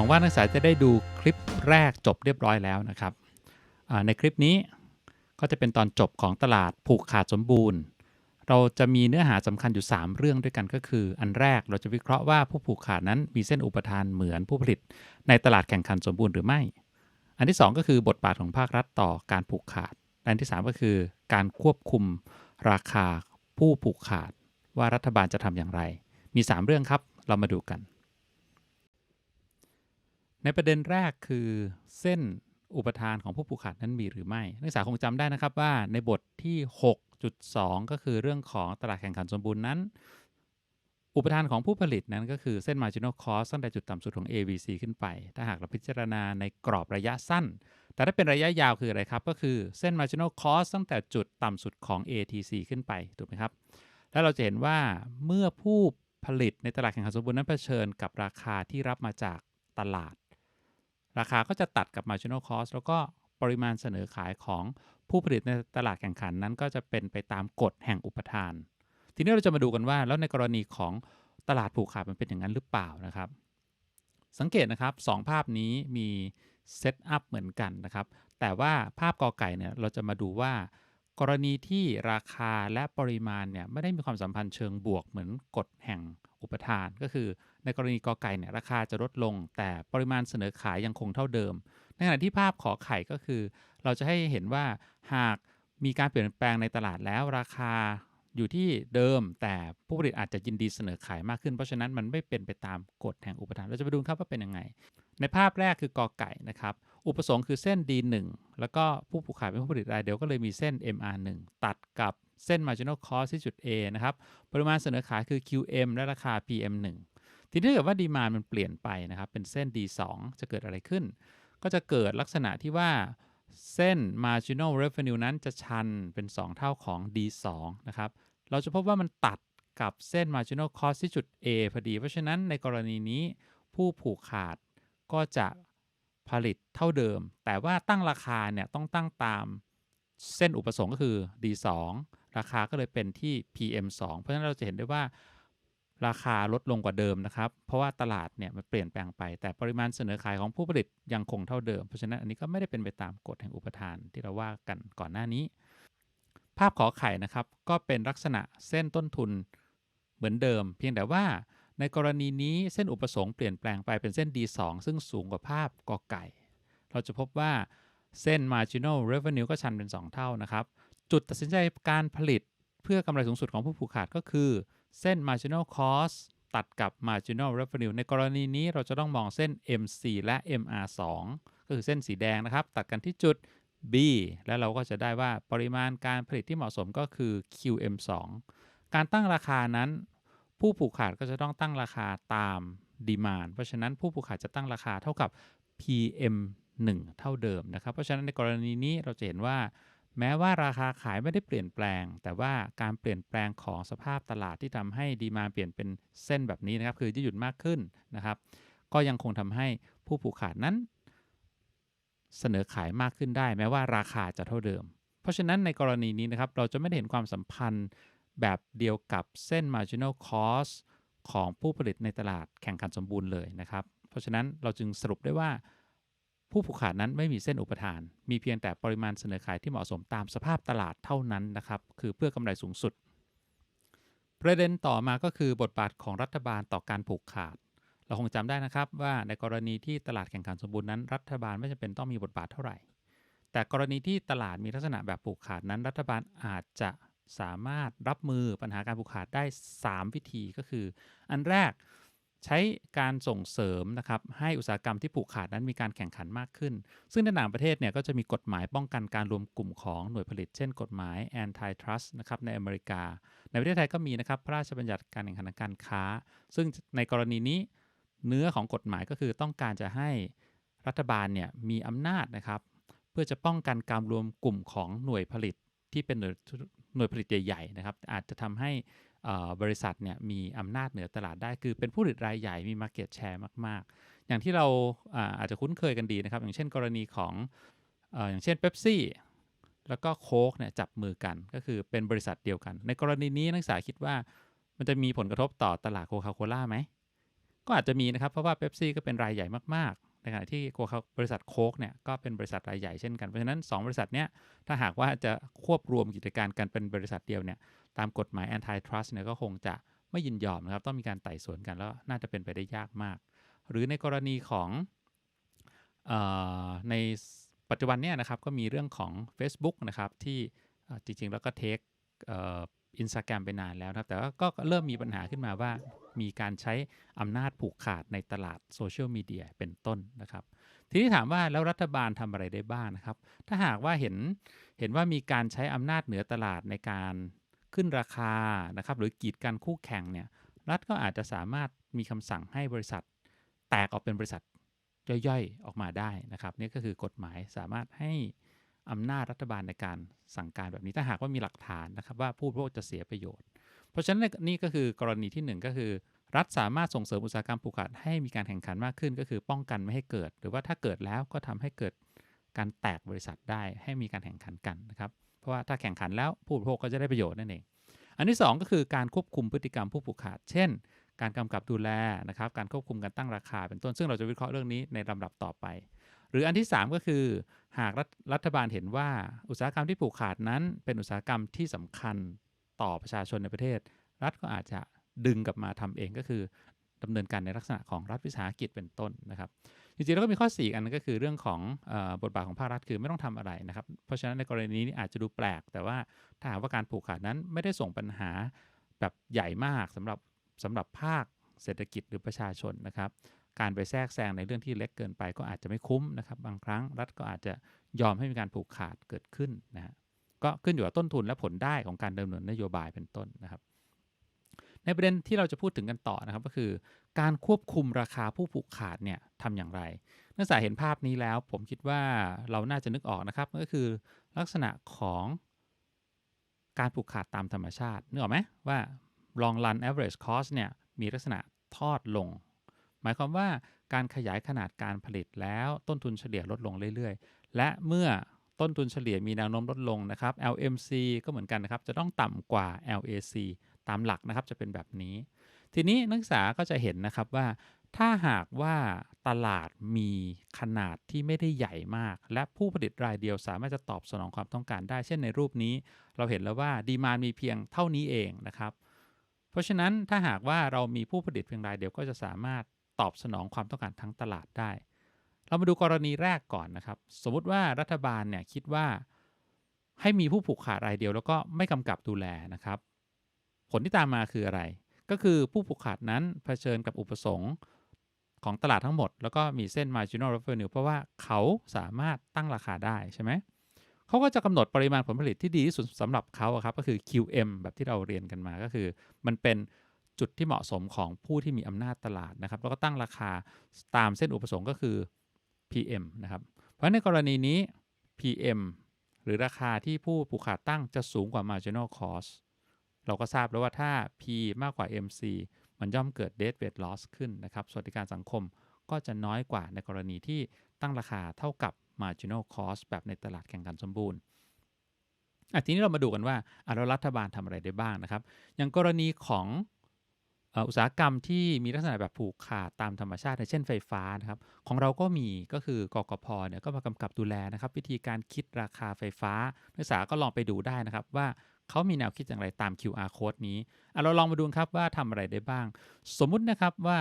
วังว่านักศึกษาจะได้ดูคลิปแรกจบเรียบร้อยแล้วนะครับในคลิปนี้ก็จะเป็นตอนจบของตลาดผูกขาดสมบูรณ์ เราจะมีเนื้อหาสำคัญอยู่ 3 เรื่องด้วยกันก็คือ อันแรกเราจะวิเคราะห์ว่าผู้ผูกขาดนั้นมีเส้นอุปทานเหมือนผู้ผลิต ในตลาดแข่งขันสมบูรณ์หรือไม่ อันที่ 2 ก็คือบทบาทของภาครัฐต่อการผูกขาด อันที่ 3 ก็คือการควบคุมราคาผู้ผูกขาด ว่ารัฐบาลจะทำอย่างไร มี 3 เรื่องครับ เรามาดูกัน ในประเด็นแรกคือเส้นอุปทานของผู้ผูกขาดนั้นมีหรือไม่ นักศึกษาคงจำได้นะครับว่าในบทที่ 6.2 ก็คือเรื่องของตลาดแข่งขันสมบูรณ์นั้น อุปทานของผู้ผลิตนั้นก็คือเส้น marginal cost ตั้งแต่จุดต่ำสุดของ AVC ขึ้นไป ถ้าหากเราพิจารณาในกรอบระยะสั้น แต่ถ้าเป็นระยะยาวคืออะไรครับ ก็คือเส้น marginal cost ตั้งแต่จุดต่ำสุดของ ATC ขึ้นไปถูกไหมครับแล้วเราจะเห็นว่าเมื่อผู้ผลิตในตลาดแข่งขันสมบูรณ์นั้นเผชิญกับราคาที่รับมาจากตลาด ราคาก็จะตัดกับ marginal cost แล้วก็ปริมาณเสนอขายของผู้ผลิตในตลาดแข่งขันนั้น ก็จะเป็นไปตามกฎแห่งอุปทาน ทีนี้เราจะมาดูกันว่า แล้วในกรณีของตลาดผูกขาดมันเป็นอย่างนั้นหรือเปล่านะครับ สังเกตนะครับสองภาพนี้มีเซตอัพเหมือนกันนะครับ แต่ว่าภาพกอไก่เนี่ยเราจะมาดูว่า กรณีที่ราคาและปริมาณเนี่ยไม่ได้มีความสัมพันธ์เชิงบวกเหมือนกฎแห่งอุปทานก็คือ ในกรณีกอไก่เนี่ยราคาจะลดลง แต่ปริมาณเสนอขายยังคงเท่าเดิม ในขณะที่ภาพขอไข่ก็คือ เราจะให้เห็นว่าหากมีการเปลี่ยนแปลงในตลาดแล้วราคาอยู่ที่เดิม แต่ผู้ผลิตอาจจะยินดีเสนอขายมากขึ้น เพราะฉะนั้นมันไม่เป็นไปตามกฎแห่งอุปทาน เราจะไปดูครับว่าเป็นยังไง ในภาพแรกคือกอไก่นะครับ อุปสงค์คือเส้น D1 แล้วก็ผู้ผูกขาดเป็นผู้ผลิตรายเดียวก็เลยมีเส้น MR1 ตัดกับเส้น marginal cost ที่จุด A นะครับ ปริมาณเสนอขายคือ QM และราคา PM1 ทีนี้ถ้าเกิดว่าดีมามันเปลี่ยนไปนะครับ เป็นเส้น D2 จะเกิดอะไรขึ้น ก็จะเกิดลักษณะที่ว่าเส้น marginal revenue นั้นจะชันเป็น 2 เท่าของ D2 นะครับ เราจะพบว่ามันตัดกับเส้น marginal cost ที่จุด A พอดี เพราะฉะนั้นในกรณีนี้ผู้ผูกขาดก็จะผลิตเท่าเดิม แต่ว่าตั้งราคาเนี่ยต้องตั้งตามเส้นอุปสงค์ก็คือ D2 ราคาก็เลยเป็นที่ PM2 เพราะฉะนั้นเราจะเห็นได้ว่า ราคาลดลงกว่าเดิมนะครับ เพราะว่าตลาดเนี่ยมันเปลี่ยนแปลงไป แต่ปริมาณเสนอขายของผู้ผลิตยังคงเท่าเดิม เพราะฉะนั้นอันนี้ก็ไม่ได้เป็นไปตามกฎแห่งอุปทานที่เราว่ากันก่อนหน้านี้ ภาพขอไข่นะครับ ก็เป็นลักษณะเส้นต้นทุนเหมือนเดิม เพียงแต่ว่าในกรณีนี้เส้นอุปสงค์เปลี่ยนแปลงไปเป็นเส้น D2 ซึ่งสูงกว่าภาพกอไก่ เราจะพบว่าเส้น marginal revenue ก็ชันเป็น 2 เท่านะครับ จุดตัดสินใจการผลิตเพื่อกำไรสูงสุดของผู้ผูกขาดก็คือ เส้น marginal cost ตัดกับ marginal revenue ในกรณีนี้เราจะต้องมองเส้น MC และ MR2 ก็คือเส้นสีแดงนะครับ ตัดกันที่จุด B และเราก็จะได้ว่าปริมาณการผลิตที่เหมาะสมก็คือ QM2 การตั้งราคานั้น ผู้ผูกขาดก็จะต้องตั้งราคาตามดีมานเพราะฉะนั้นผู้ผูกขาดจะตั้งราคาเท่ากับ PM1 เท่าเดิมนะครับ เพราะฉะนั้นในกรณีนี้เราจะเห็นว่า แม้ว่าราคาขายไม่ได้เปลี่ยนแปลง แต่ว่าการเปลี่ยนแปลงของสภาพตลาดที่ทำให้ดีมาเปลี่ยนเป็นเส้นแบบนี้นะครับ คือยืดหยุ่นมากขึ้นนะครับ ก็ยังคงทำให้ผู้ผูกขาดนั้น เสนอขายมากขึ้นได้ แม้ว่าราคาจะเท่าเดิม เพราะฉะนั้นในกรณีนี้นะครับ เราจะไม่เห็นความสัมพันธ์แบบเดียวกับเส้น marginal cost ของผู้ผลิตในตลาดแข่งขันสมบูรณ์เลยนะครับ เพราะฉะนั้นเราจึงสรุปได้ว่า ผู้ผูกขาดนั้นไม่มีเส้นอุปทาน มีเพียงแต่ปริมาณเสนอขายที่เหมาะสมตามสภาพตลาดเท่านั้นนะครับ คือเพื่อกำไรสูงสุด ประเด็นต่อมาก็คือบทบาทของรัฐบาลต่อการผูกขาด เราคงจำได้นะครับว่าในกรณีที่ตลาดแข่งขันสมบูรณ์นั้น รัฐบาลไม่จำเป็นต้องมีบทบาทเท่าไหร่ แต่กรณีที่ตลาดมีลักษณะแบบผูกขาดนั้น รัฐบาลอาจจะสามารถรับมือปัญหาการผูกขาดได้ 3 วิธีก็คือ อันแรก ใช้การส่งเสริมนะครับให้อุตสาหกรรมที่ผูกขาดนั้นมีการแข่งขันมากขึ้น ซึ่งในต่างประเทศเนี่ยก็จะมีกฎหมายป้องกันการรวมกลุ่มของหน่วยผลิต เช่น กฎหมาย antitrust นะครับในอเมริกา ในประเทศไทยก็มีนะครับพระราชบัญญัติการแข่งขันการค้า ซึ่งในกรณีนี้เนื้อของกฎหมายก็คือต้องการจะให้รัฐบาลเนี่ยมีอำนาจนะครับเพื่อจะป้องกันการรวมกลุ่มของหน่วยผลิตที่เป็นหน่วยหน่วยผลิตใหญ่ๆนะครับอาจจะทำให้ บริษัทเนี่ยมีอำนาจเหนือตลาดได้คือเป็นผู้ผลิตรายใหญ่มี Market Share มาก ๆ อย่างที่เราอาจจะคุ้นเคยกันดีนะครับ อย่างเช่นกรณีของอย่างเช่นเ e p ซี่แล้วก็โค้กเนี่ยจับมือกันก็คือเป็นบริษัทเดียวกัน ในกรณีนี้นักศึกษาคิดว่ามันจะมีผลกระทบต่อตลาดโคคาโคล่าไหมก็อาจจะมีนะครับ เพราะว่าเบปซี่ก็เป็นรายใหญ่มากๆในขณะที่โคคาบริษัทโค้กเนี่ยก็เป็นบริษัทรายใหญ่เช่นกันเพราะฉะนั้น 2 บริษัทเนี้ยถ้าหากว่าจะควบรวมกิจการกันเป็นบริษัทเดียวเนี่ย ตามกฎหมาย antitrust เนี่ยก็คงจะไม่ยินยอมนะครับ ต้องมีการไต่สวนกันแล้วน่าจะเป็นไปได้ยากมาก หรือในกรณีของอในปัจจุบันเนี่ยนะครับก็มีเรื่องของ Facebook นะครับที่จริงๆแล้วก็เทคอินสตาแกรมไปนานแล้วนะครับ แต่ก็เริ่มมีปัญหาขึ้นมาว่ามีการใช้อำนาจผูกขาดในตลาดโซเชียลมีเดียเป็นต้นนะครับ ทีนี้ถามว่าแล้วรัฐบาลทำอะไรได้บ้างนะครับ ถ้าหากว่าเห็นเห็นว่ามีการใช้อำนาจเหนือตลาดในการ ขึ้นราคานะครับหรือกีดกันคู่แข่งเนี่ยรัฐก็อาจจะสามารถมีคำสั่งให้บริษัท แตกออกเป็นบริษัทย่อยๆออกมาได้นะครับนี่ก็คือกฎหมายสามารถให้อำนาจรัฐบาลในการสั่งการแบบนี้ถ้าหากว่ามีหลักฐานนะครับว่าผู้บริโภคจะเสียประโยชน์ เพราะฉะนั้นนี่ก็คือกรณีที่ 1 ก็คือ รัฐสามารถส่งเสริมอุตสาหกรรมผูกขาดให้มีการแข่งขันมากขึ้น ก็คือป้องกันไม่ให้เกิด หรือว่าถ้าเกิดแล้วก็ทำให้เกิดการแตกบริษัทได้ให้มีการแข่งขันกันนะครับ เพราะว่าถ้าแข่งขันแล้วผู้บริโภคก็จะได้ประโยชน์นั่นเอง อันที่ 2 ก็คือการควบคุมพฤติกรรมผู้ผูกขาด เช่น การกำกับดูแลนะครับ การควบคุมการตั้งราคาเป็นต้น ซึ่งเราจะวิเคราะห์เรื่องนี้ในลำดับต่อไป หรืออันที่ 3 ก็คือหากรัฐบาลเห็นว่าอุตสาหกรรมที่ผูกขาดนั้น เป็นอุตสาหกรรมที่สำคัญต่อประชาชนในประเทศ รัฐก็อาจจะดึงกลับมาทำเองก็คือดำเนินการในลักษณะของรัฐวิสาหกิจเป็นต้นนะครับ จริงๆแล้วก็มีข้อ4อันก็คือเรื่องของบทบาทของภาครัฐคือไม่ต้องทำอะไรนะครับ เพราะฉะนั้นในกรณีนี้อาจจะดูแปลก แต่ว่าถ้าหากว่าการผูกขาดนั้นไม่ได้ส่งปัญหาแบบใหญ่มากสำหรับสำหรับภาคเศรษฐกิจหรือประชาชนนะครับ การไปแทรกแซงในเรื่องที่เล็กเกินไปก็อาจจะไม่คุ้มนะครับ บางครั้งรัฐก็อาจจะยอมให้มีการผูกขาดเกิดขึ้นนะฮะก็ขึ้นอยู่กับต้นทุนและผลได้ของการดำเนินนโยบายเป็นต้นนะครับ ในประเด็นที่เราจะพูดถึงกันต่อนะครับ ก็คือการควบคุมราคาผู้ผูกขาดเนี่ยทำอย่างไร นักศึกษาเห็นภาพนี้แล้ว ผมคิดว่าเราน่าจะนึกออกนะครับ ก็คือลักษณะของการผูกขาดตามธรรมชาตินึกออกไหมว่า long run average cost เนี่ยมีลักษณะทอดลง หมายความว่าการขยายขนาดการผลิตแล้วต้นทุนเฉลี่ยลดลงเรื่อยๆ และเมื่อต้นทุนเฉลี่ยมีแนวโน้มลดลงนะครับ LMC ก็เหมือนกันนะครับ จะต้องต่ำกว่า LAC ตามหลักนะครับจะเป็นแบบนี้ ทีนี้นักศึกษาก็จะเห็นนะครับว่า ถ้าหากว่าตลาดมีขนาดที่ไม่ได้ใหญ่มาก และผู้ผลิตรายเดียวสามารถจะตอบสนองความต้องการได้ เช่นในรูปนี้ เราเห็นแล้วว่าดีมานมีเพียงเท่านี้เองนะครับเพราะฉะนั้นถ้าหากว่าเรามีผู้ผลิตเพียงรายเดียวก็จะสามารถตอบสนองความต้องการทั้งตลาดได้ เรามาดูกรณีแรกก่อนนะครับ สมมติว่ารัฐบาลเนี่ยคิดว่าให้มีผู้ผูกขาดรายเดียวแล้วก็ไม่กำกับดูแลนะครับ ผลที่ตามมาคืออะไร ก็คือผู้ผูกขาดนั้นเผชิญกับอุปสงค์ของตลาดทั้งหมด แล้วก็มีเส้น marginal revenue เพราะว่าเขาสามารถตั้งราคาได้ใช่ไหมเขาก็จะกำหนดปริมาณผลผลิตที่ดีที่สุดสำหรับเขาครับก็คือ QM แบบที่เราเรียนกันมาก็คือ มันเป็นจุดที่เหมาะสมของผู้ที่มีอำนาจตลาดนะครับ แล้วก็ตั้งราคาตามเส้นอุปสงค์ก็คือ PM นะครับ เพราะในกรณีนี้ PM หรือราคาที่ผู้ผูกขาดตั้งจะสูงกว่า marginal cost เราก็ทราบแล้วว่าถ้า P มากกว่า MC มันย่อมเกิด dead weight loss ขึ้นนะครับ สวัสดิการสังคมก็จะน้อยกว่าในกรณีที่ตั้งราคาเท่ากับ marginal cost แบบในตลาดแข่งขันสมบูรณ์อะทีนี้เรามาดูกันว่าอะแล้วรัฐบาลทำอะไรได้บ้างนะครับ อย่างกรณีของอุตสาหกรรมที่มีลักษณะแบบผูกขาดตามธรรมชาติ เช่นไฟฟ้านะครับ ของเราก็มีก็คือกกพเนี่ยก็มากำกับดูแลนะครับ วิธีการคิดราคาไฟฟ้านักศึกษาก็ลองไปดูได้นะครับว่า เขามีแนวคิดอย่างไรตาม QR code นี้เราลองมาดูครับว่าทำอะไรได้บ้าง สมมุตินะครับว่า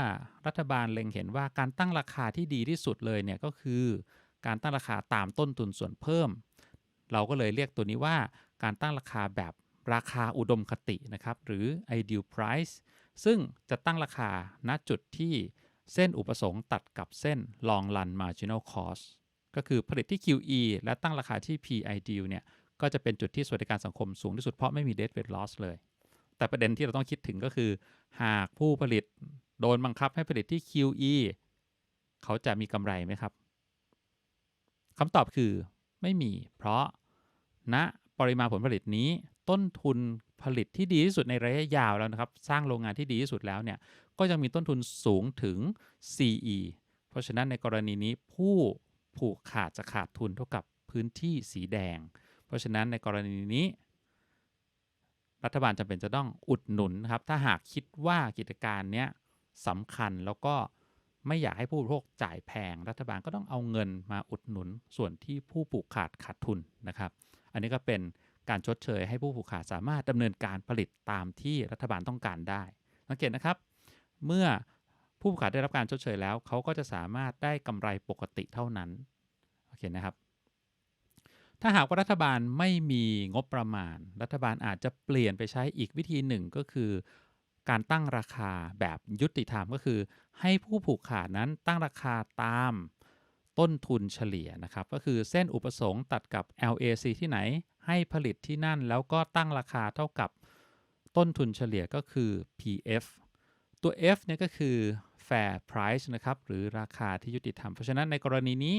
รัฐบาลเล็งเห็นว่าการตั้งราคาที่ดีที่สุดเลยเนี่ยก็คือ การตั้งราคาตามต้นทุนส่วนเพิ่ม เราก็เลยเรียกตัวนี้ว่าการตั้งราคาแบบราคาอุดมคตินะครับ หรือ ideal price ซึ่งจะตั้งราคาณจุดที่เส้นอุปสงค์ตัดกับเส้น long run marginal cost ก็คือผลิตที่ QE และตั้งราคาที่ P ideal เนี่ย ก็จะเป็นจุดที่สวัสดิการสังคมสูงที่สุดเพราะไม่มี dead weight loss เลย แต่ประเด็นที่เราต้องคิดถึงก็คือ หากผู้ผลิตโดนบังคับให้ผลิตที่ QE เขาจะมีกำไรไหมครับคำตอบคือไม่มี เพราะณนะปริมาณผลผลิตนี้ต้นทุนผลิตที่ดีที่สุดในระยะยาวแล้วนะครับ สร้างโรงงานที่ดีที่สุดแล้วเนี่ยก็ยังมีต้นทุนสูงถึง CE เพราะฉะนั้นในกรณีนี้ผู้ผูกขาดจะขาดทุนเท่ากับพื้นที่สีแดง เพราะฉะนั้นในกรณีนี้ รัฐบาลจำเป็นจะต้องอุดหนุนครับ ถ้าหากคิดว่ากิจการเนี้ยสำคัญแล้วก็ไม่อยากให้ผู้บริโภคจ่ายแพง รัฐบาลก็ต้องเอาเงินมาอุดหนุนส่วนที่ผู้ปลูกขาดขาดทุนนะครับ อันนี้ก็เป็นการชดเชยให้ผู้ปลูกขาดสามารถดำเนินการผลิตตามที่รัฐบาลต้องการได้ สังเกตนะครับ เมื่อผู้ปลูกขาดได้รับการชดเชยแล้ว เขาก็จะสามารถได้กำไรปกติเท่านั้น โอเคนะครับ ถ้าหากว่ารัฐบาลไม่มีงบประมาณ รัฐบาลอาจจะเปลี่ยนไปใช้อีกวิธีหนึ่งก็คือ การตั้งราคาแบบยุติธรรมก็คือ ให้ผู้ผูกขาดนั้นตั้งราคาตามต้นทุนเฉลี่ยนะครับ ก็คือเส้นอุปสงค์ตัดกับ LAC ที่ไหน ให้ผลิตที่นั่นแล้วก็ตั้งราคาเท่ากับต้นทุนเฉลี่ยก็คือ PF ตัว F เนี่ยก็คือ fair price นะครับ หรือราคาที่ยุติธรรม เพราะฉะนั้นในกรณีนี้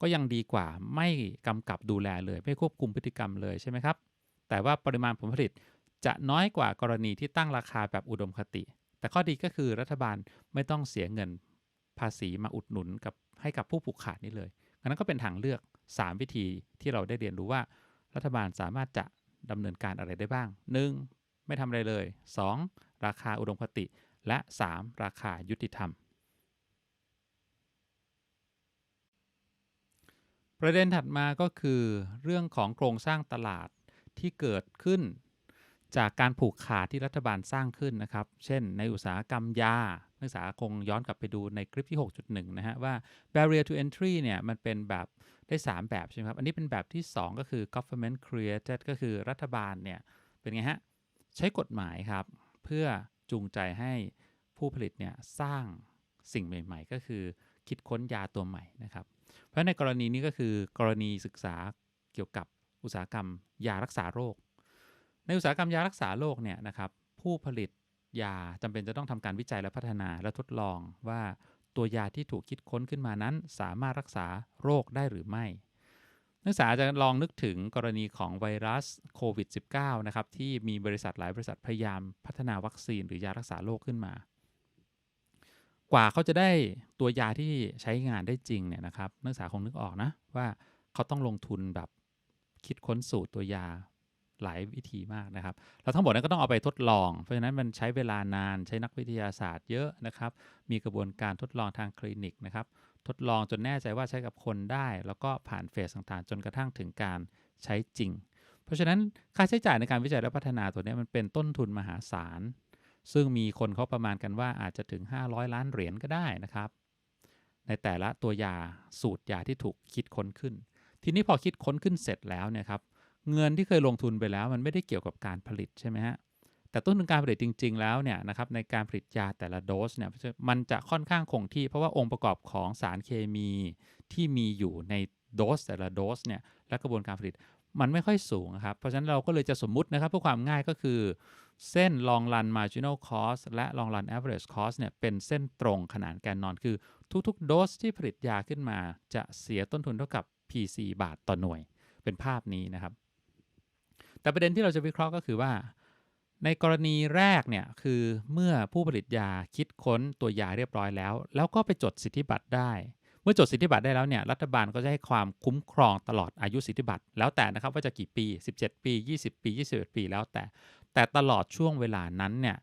ก็ยังดีกว่าไม่กำกับดูแลเลย ไม่ควบคุมพฤติกรรมเลยใช่ไหมครับ แต่ว่าปริมาณผลผลิตจะน้อยกว่ากรณีที่ตั้งราคาแบบอุดมคติ แต่ข้อดีก็คือรัฐบาลไม่ต้องเสียเงินภาษีมาอุดหนุนกับให้กับผู้ผูกขาดนี่เลยอันนั้นก็เป็นทางเลือก 3 วิธีที่เราได้เรียนรู้ว่า รัฐบาลสามารถจะดำเนินการอะไรได้บ้าง 1. ไม่ทำอะไรเลย 2. ราคาอุดมคติ และ 3. ราคายุติธรรม ประเด็นถัดมาก็คือเรื่องของโครงสร้างตลาดที่เกิดขึ้น จากการผูกขาดที่รัฐบาลสร้างขึ้นนะครับ เช่น ในอุตสาหกรรมยา นักศึกษาคงย้อนกลับไปดูในคลิปที่ 6.1 นะฮะว่า barrier to entry เนี่ยมันเป็นแบบได้ 3 แบบใช่ไหมครับ อันนี้เป็นแบบที่ 2 ก็คือ government created ก็คือรัฐบาลเนี่ยเป็นไงฮะ ใช้กฎหมายครับ เพื่อจูงใจให้ผู้ผลิตเนี่ยสร้างสิ่งใหม่ ๆ ก็คือคิดค้นยาตัวใหม่นะครับ เพราะในกรณีนี้ก็คือกรณีศึกษาเกี่ยวกับอุตสาหกรรมยารักษาโรค ในอุตสาหกรรมยารักษาโรคเนี่ยนะครับผู้ผลิตยาจำเป็นจะต้องทำการวิจัยและพัฒนาและทดลองว่าตัวยาที่ถูกคิดค้นขึ้นมานั้น สามารถรักษาโรคได้หรือไม่ นักศึกษาจะลองนึกถึงกรณีของไวรัสโควิด -19 นะครับที่มีบริษัทหลายบริษัทพยายามพัฒนาวัคซีนหรือยารักษาโรคขึ้นมา กว่าเขาจะได้ตัวยาที่ใช้งานได้จริงเนี่ยนะครับนักศึกษาคงนึกออกนะว่าเขาต้องลงทุนแบบคิดค้นสูตรตัวยาหลายวิธีมากนะครับเราทั้งหมดนั้นก็ต้องเอาไปทดลอง เพราะฉะนั้นมันใช้เวลานานใช้นักวิทยาศาสตร์เยอะนะครับ มีกระบวนการทดลองทางคลินิกนะครับ ทดลองจนแน่ใจว่าใช้กับคนได้ แล้วก็ผ่านเฟสต่างๆ จนกระทั่งถึงการใช้จริง เพราะฉะนั้นค่าใช้จ่ายในการวิจัยและพัฒนาตัวนี้มันเป็นต้นทุนมหาศาล ซึ่งมีคนเขาประมาณกันว่าอาจจะถึง 500 ล้านเหรียญก็ได้นะครับ ในแต่ละตัวยาสูตรยาที่ถูกคิดค้นขึ้น ทีนี้พอคิดค้นขึ้นเสร็จแล้วเนี่ยครับเงินที่เคยลงทุนไปแล้วมันไม่ได้เกี่ยวกับการผลิตใช่ไหมฮะแต่ต้นทุนการผลิตจริง ๆ แล้วเนี่ยนะครับในการผลิตยาแต่ละโดสเนี่ยมันจะค่อนข้างคงที่ เพราะว่าองค์ประกอบของสารเคมีที่มีอยู่ในโดสแต่ละโดสเนี่ยและกระบวนการผลิตมันไม่ค่อยสูงครับเพราะฉะนั้นเราก็เลยจะสมมุตินะครับเพื่อความง่ายก็คือ เส้น long run marginal cost และ long run average cost เนี่ยเป็นเส้นตรงขนานแกนนอนคือ ทุกๆ โดสที่ผลิตยาขึ้นมา จะเสียต้นทุนเท่ากับ PC บาทต่อหน่วย เป็นภาพนี้นะครับ แต่ประเด็นที่เราจะวิเคราะห์ก็คือว่า ในกรณีแรกเนี่ยคือเมื่อผู้ผลิตยาคิดค้นตัวยาเรียบร้อยแล้ว แล้วก็ไปจดสิทธิบัตรได้เมื่อจดสิทธิบัตรได้แล้วเนี่ยรัฐบาลก็จะให้ความคุ้มครองตลอดอายุสิทธิบัตรแล้วแต่นะครับว่าจะกี่ปี 17 ปี 20 ปี 21 ปีแล้วแต่ แต่ตลอดช่วงเวลานั้นเนี่ย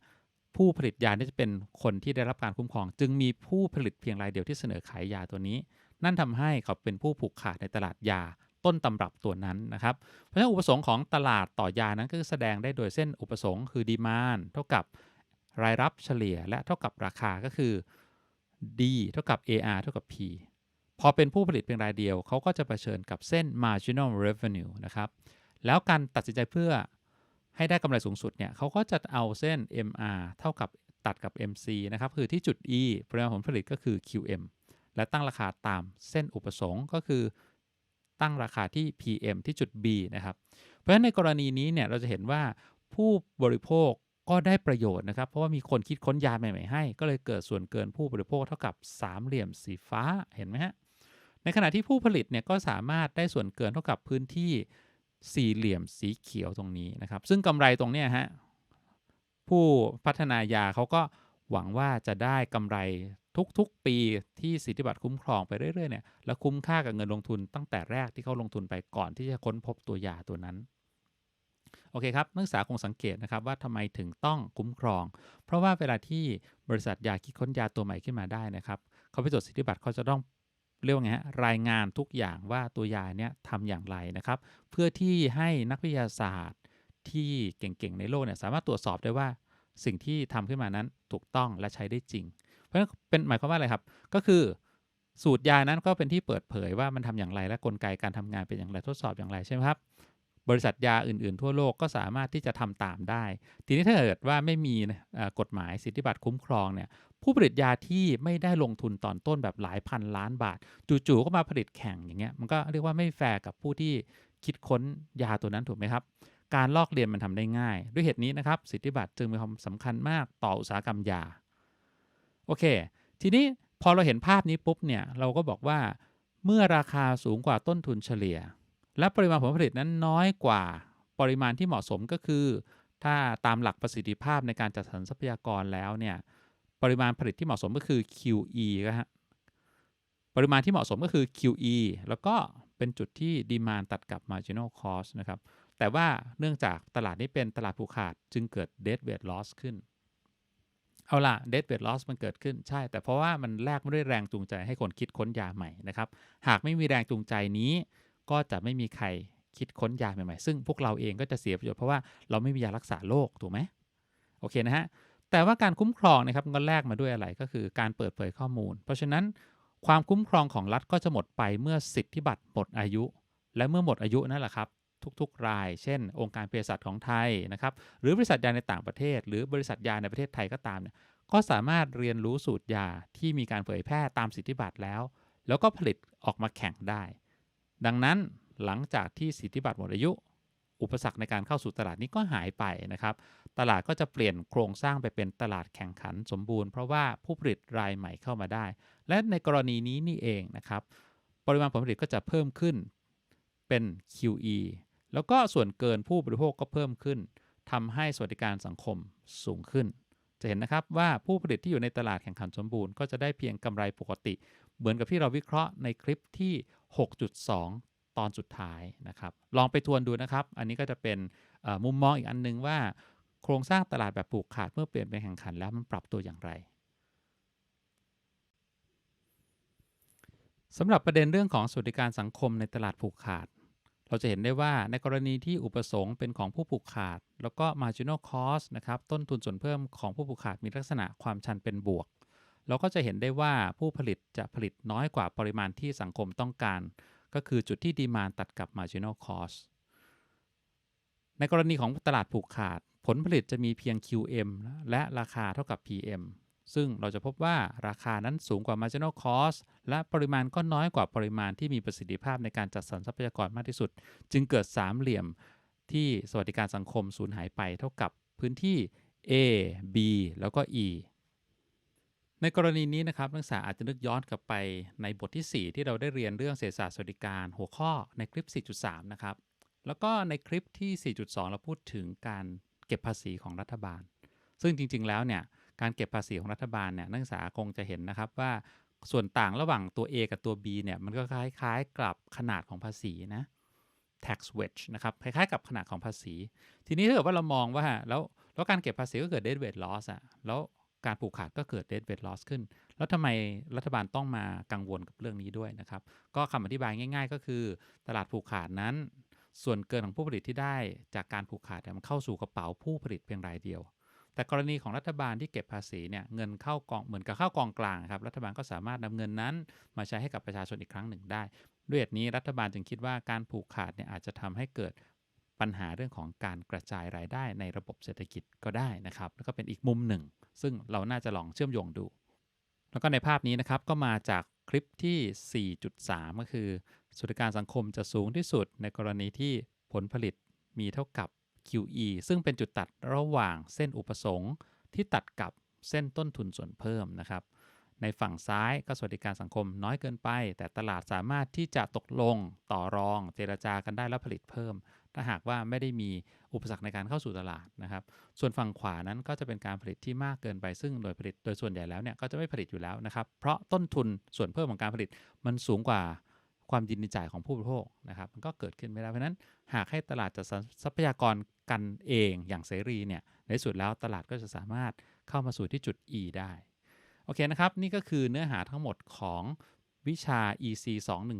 ผู้ผลิตยานี่จะเป็นคนที่ได้รับการคุ้มครอง จึงมีผู้ผลิตเพียงรายเดียวที่เสนอขายยาตัวนี้ นั่นทำให้เขาเป็นผู้ผูกขาดในตลาดยาต้นตำรับตัวนั้นนะครับเพราะฉะนั้นอุปสงค์ของตลาดต่อยานั้นก็แสดงได้โดยเส้นอุปสงค์คือดีมานเท่ากับรายรับเฉลี่ยและเท่ากับราคาก็คือ D เท่ากับ AR เท่ากับ P พอเป็นผู้ผลิตเป็นรายเดียว เขาก็จะเผชิญกับเส้น marginal revenue นะครับแล้วการตัดสินใจเพื่อ ให้ได้กำไรสูงสุดเนี่ยเขาก็จะเอาเส้น MR เท่ากับตัดกับ MC นะครับ คือที่จุด E ปริมาณผลผลิตก็คือ QM และตั้งราคาตามเส้นอุปสงค์ก็คือ ตั้งราคาที่ PM ที่จุด B นะครับ เพราะฉะนั้นในกรณีนี้เนี่ยเราจะเห็นว่าผู้บริโภคก็ได้ประโยชน์นะครับ เพราะว่ามีคนคิดค้นยาใหม่ๆให้ ก็เลยเกิดส่วนเกินผู้บริโภคเท่ากับสามเหลี่ยมสีฟ้าเห็นไหมฮะในขณะที่ผู้ผลิตเนี่ยก็สามารถได้ส่วนเกินเท่ากับพื้นที่ สี่เหลี่ยมสีเขียวตรงนี้นะครับ ซึ่งกำไรตรงนี้ฮะผู้พัฒนายาเขาก็หวังว่าจะได้กำไรทุกๆ ปีที่สิทธิบัตรคุ้มครองไปเรื่อยๆเนี่ยแล้วคุ้มค่ากับเงินลงทุนตั้งแต่แรกที่เขาลงทุนไปก่อนที่จะค้นพบตัวยาตัวนั้นโอเคครับนักศึกษาคงสังเกตนะครับว่าทำไมถึงต้องคุ้มครอง เพราะว่าเวลาที่บริษัทยาคิดค้นยาตัวใหม่ขึ้นมาได้นะครับเขาไปจดสิทธิบัตรเขาจะต้อง เรียกว่าไงฮะรายงานทุกอย่างว่าตัวยาเนี้ยทำอย่างไรนะครับ เพื่อที่ให้นักวิทยาศาสตร์ที่เก่งๆในโลกเนี่ยสามารถตรวจสอบได้ว่าสิ่งที่ทำขึ้นมานั้นถูกต้องและใช้ได้จริง เพราะฉะนั้นเป็นหมายความว่าอะไรครับ ก็คือสูตรยานั้นก็เป็นที่เปิดเผยว่ามันทำอย่างไรและกลไกการทำงานเป็นอย่างไรทดสอบอย่างไรใช่ไหมครับ บริษัทยาอื่น ๆ ทั่วโลกก็สามารถที่จะทำตามได้ ทีนี้ถ้าเกิดว่าไม่มีกฎหมายสิทธิบัตรคุ้มครองเนี่ย ผู้ผลิตยาที่ไม่ได้ลงทุนตอนต้นแบบหลายพันล้านบาท จู่ๆก็มาผลิตแข่งอย่างเงี้ยมันก็เรียกว่าไม่แฟร์กับผู้ที่คิดค้นยาตัวนั้นถูกไหมครับ การลอกเลียนมันทำได้ง่าย ด้วยเหตุนี้นะครับ สิทธิบัตรจึงมีความสำคัญมากต่ออุตสาหกรรมยาโอเค ทีนี้พอเราเห็นภาพนี้ปุ๊บเนี่ยเราก็บอกว่าเมื่อราคาสูงกว่าต้นทุนเฉลี่ย และปริมาณผลผลิตนั้นน้อยกว่าปริมาณที่เหมาะสมก็คือ ถ้าตามหลักประสิทธิภาพในการจัดสรรทรัพยากรแล้วเนี่ย ปริมาณผลิตที่เหมาะสมก็คือ QE นะฮะปริมาณที่เหมาะสมก็คือ QE แล้วก็เป็นจุดที่ดีมานตัดกับ marginal cost นะครับ แต่ว่าเนื่องจากตลาดนี้เป็นตลาดผูกขาดจึงเกิด dead weight loss ขึ้น เอาล่ะ dead weight loss มันเกิดขึ้นใช่ แต่เพราะว่ามันแลกไม่ด้วยแรงจูงใจให้คนคิดค้นยาใหม่นะครับ หากไม่มีแรงจูงใจนี้ ก็จะไม่มีใครคิดค้นยาใหม่ๆ ซึ่งพวกเราเองก็จะเสียประโยชน์เพราะว่าเราไม่มียารักษาโรคถูกไหมโอเคนะฮะ แต่ว่าการคุ้มครองนะครับก็แลกมาด้วยอะไรก็คือการเปิดเผยข้อมูล เพราะฉะนั้นความคุ้มครองของรัฐก็จะหมดไปเมื่อสิทธิบัตรหมดอายุ และเมื่อหมดอายุนั่นแหละครับ ทุกๆ ราย เช่น องค์การเภสัชของไทยนะครับหรือบริษัทยาในต่างประเทศ หรือบริษัทยาในประเทศไทยก็ตามเนี่ยก็สามารถเรียนรู้สูตรยาที่มีการเผยแพร่ตามสิทธิบัตรแล้ว แล้วก็ผลิตออกมาแข่งได้ ดังนั้นหลังจากที่สิทธิบัตรหมดอายุ อุปสรรคในการเข้าสู่ตลาดนี้ก็หายไปนะครับ ตลาดก็จะเปลี่ยนโครงสร้างไปเป็นตลาดแข่งขันสมบูรณ์เพราะว่าผู้ผลิตรายใหม่เข้ามาได้ และในกรณีนี้นี่เองนะครับ ปริมาณผลผลิตก็จะเพิ่มขึ้นเป็น QE แล้วก็ส่วนเกินผู้บริโภคก็เพิ่มขึ้นทำให้สวัสดิการสังคมสูงขึ้น จะเห็นนะครับว่าผู้ผลิตที่อยู่ในตลาดแข่งขันสมบูรณ์ก็จะได้เพียงกำไรปกติ เหมือนกับที่เราวิเคราะห์ในคลิปที่ 6.2 ตอนสุดท้ายนะครับ ลองไปทวนดูนะครับ อันนี้ก็จะเป็นมุมมองอีกอันนึงว่า โครงสร้างตลาดแบบผูกขาดเมื่อเปลี่ยนเป็นแข่งขันแล้วมันปรับตัวอย่างไรสำหรับประเด็นเรื่องของสวัสดิการสังคมในตลาดผูกขาด เราจะเห็นได้ว่าในกรณีที่อุปสงค์เป็นของผู้ผูกขาด แล้วก็ marginal cost นะครับต้นทุนส่วนเพิ่มของผู้ผูกขาดมีลักษณะความชันเป็นบวก เราก็จะเห็นได้ว่าผู้ผลิตจะผลิตน้อยกว่าปริมาณที่สังคมต้องการ ก็คือจุดที่ดีมานตัดกับ marginal cost ในกรณีของตลาดผูกขาด ผลผลิตจะมีเพียง QM และราคาเท่ากับ PM ซึ่งเราจะพบว่าราคานั้นสูงกว่า marginal cost และปริมาณก็น้อยกว่าปริมาณที่มีประสิทธิภาพในการจัดสรรทรัพยากรมากที่สุด จึงเกิดสามเหลี่ยมที่สวัสดิการสังคมสูญหายไปเท่ากับพื้นที่ A B แล้วก็ E ในกรณีนี้นะครับนักศึกษาอาจจะนึกย้อนกลับไปในบทที่ 4 ที่เราได้เรียนเรื่องเศรษฐศาสตร์สวัสดิการหัวข้อในคลิป 4.3 นะครับ แล้วก็ในคลิปที่ 4.2 เราพูดถึงการ เก็บภาษีของรัฐบาล ซึ่งจริง ๆ แล้วเนี่ยการเก็บภาษีของรัฐบาลเนี่ยนักศึกษาคงจะเห็นนะครับว่าส่วนต่างระหว่างตัว A กับตัว B เนี่ยมันก็คล้ายๆกับขนาดของภาษีนะ tax wedge นะครับคล้ายๆกับขนาดของภาษี ทีนี้ถ้าเกิดว่าเรามองว่าแล้วแล้วการเก็บภาษีก็เกิด dead weight loss อะแล้วการผูกขาดก็เกิด dead weight loss ขึ้น แล้วทำไมรัฐบาลต้องมากังวลกับเรื่องนี้ด้วยนะครับ ก็คำอธิบายง่าย ๆ ก็คือ ตลาดผูกขาดนั้น ส่วนเกินของผู้ผลิตที่ได้จากการผูกขาดมันเข้าสู่กระเป๋าผู้ผลิตเพียงรายเดียว แต่กรณีของรัฐบาลที่เก็บภาษีเนี่ยเงินเข้ากองเหมือนกับเข้ากองกลางครับรัฐบาลก็สามารถนำเงินนั้น มาใช้ให้กับประชาชนอีกครั้งหนึ่งได้ ด้วยเหตุนี้รัฐบาลจึงคิดว่าการผูกขาดเนี่ยอาจจะทำให้เกิดปัญหาเรื่องของการกระจายรายได้ในระบบเศรษฐกิจก็ได้นะครับแล้วก็เป็นอีกมุมหนึ่ง ซึ่งเราน่าจะลองเชื่อมโยงดู แล้วก็ในภาพนี้นะครับก็มาจากคลิปที่ 4.3 ก็คือ สวัสดิการสังคมจะสูงที่สุดในกรณีที่ผลผลิตมีเท่ากับ QE ซึ่งเป็นจุดตัดระหว่างเส้นอุปสงค์ที่ตัดกับเส้นต้นทุนส่วนเพิ่มนะครับ ในฝั่งซ้ายก็สวัสดิการสังคมน้อยเกินไป แต่ตลาดสามารถที่จะตกลงต่อรองเจรจากันได้แล้วผลิตเพิ่ม ถ้าหากว่าไม่ได้มีอุปสรรคในการเข้าสู่ตลาดนะครับ ส่วนฝั่งขวานั้นก็จะเป็นการผลิตที่มากเกินไป ซึ่งโดยผลิตโดยส่วนใหญ่แล้วเนี่ยก็จะไม่ผลิตอยู่แล้วนะครับ เพราะต้นทุนส่วนเพิ่มของการผลิตมันสูงกว่า ความยินดีจ่ายของผู้บริโภคนะครับ มันก็เกิดขึ้นไม่ได้เพราะนั้นหากให้ตลาดจัดสรรทรัพยากรกันเองอย่างเสรีเนี่ยในสุดแล้วตลาดก็จะสามารถเข้ามาสู่ที่จุด E ได้โอเคนะครับ นี่ก็คือเนื้อหาทั้งหมดของวิชา EC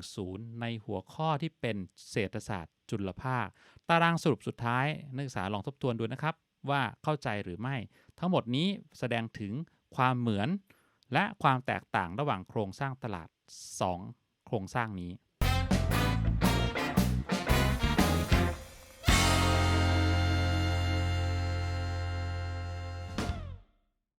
210 ในหัวข้อที่เป็นเศรษฐศาสตร์จุลภาค ตารางสรุปสุดท้าย นักศึกษาลองทบทวนดูนะครับ ว่าเข้าใจหรือไม่ ทั้งหมดนี้แสดงถึงความเหมือน และความแตกต่างระหว่างโครงสร้างตลาด 2 โครงสร้างนี้